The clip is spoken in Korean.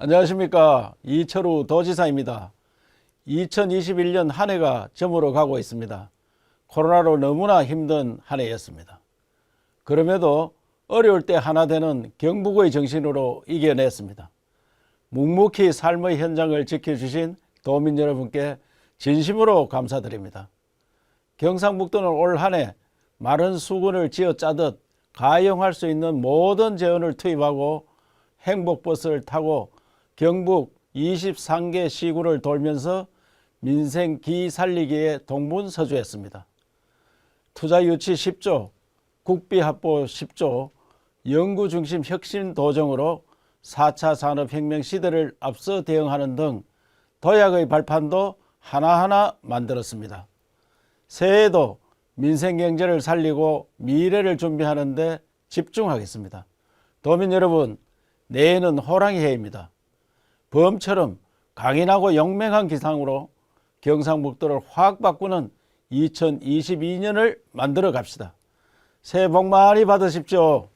안녕하십니까. 이철우 도지사입니다. 2021년 한 해가 저물어 가고 있습니다. 코로나로 너무나 힘든 한 해였습니다. 그럼에도 어려울 때 하나 되는 경북의 정신으로 이겨냈습니다. 묵묵히 삶의 현장을 지켜주신 도민 여러분께 진심으로 감사드립니다. 경상북도는 올 한 해 마른 수군을 쥐어 짜듯 가용할 수 있는 모든 재원을 투입하고 행복버스를 타고 경북 23개 시구를 돌면서 민생 기 살리기에 동분서주했습니다. 투자 유치 10조, 국비 확보 10조, 연구 중심 혁신 도정으로 4차 산업혁명 시대를 앞서 대응하는 등 도약의 발판도 하나하나 만들었습니다. 새해에도 민생 경제를 살리고 미래를 준비하는 데 집중하겠습니다. 도민 여러분, 내일은 호랑이 해입니다. 범처럼 강인하고 영맹한 기상으로 경상북도를 확 바꾸는 2022년을 만들어 갑시다. 새해 복 많이 받으십시오.